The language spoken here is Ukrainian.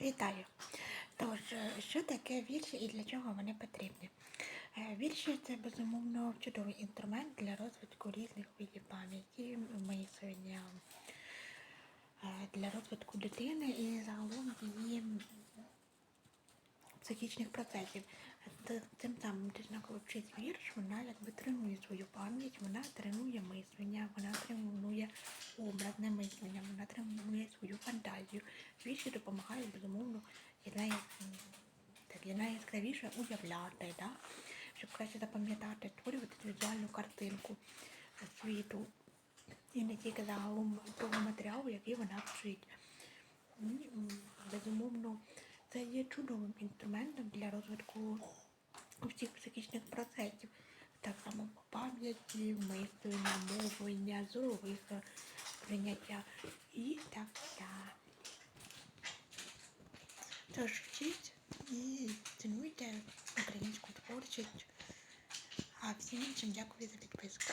Вітаю! Тож, е, що таке вірші і для чого вони потрібні? Е, Вірші це безумовно чудовий інструмент для розвитку різних видів пам'яті, мислення, е, для розвитку дитини і загалом її психічних процесів. Тим самим дитина, коли вчить вірш, вона якби тренує свою пам'ять, вона тренує мислення, вона тренує образне мислення, вона тренує свою фантазію. Вірші допомагають, безумовно, най, найяскравіше уявляти, да? щоб краще запам'ятати, створювати візуальну картинку світу і не тільки загалом того матеріалу, який вона вчить. Безумовно, це є чудовим інструментом для розвитку всіх психічних процесів, так само пам'яті, мислення, мовлення, зорових е, прийняття і так далі. Тож вчіть і цінуйте українську творчість. А всім іншим дякую за підписку.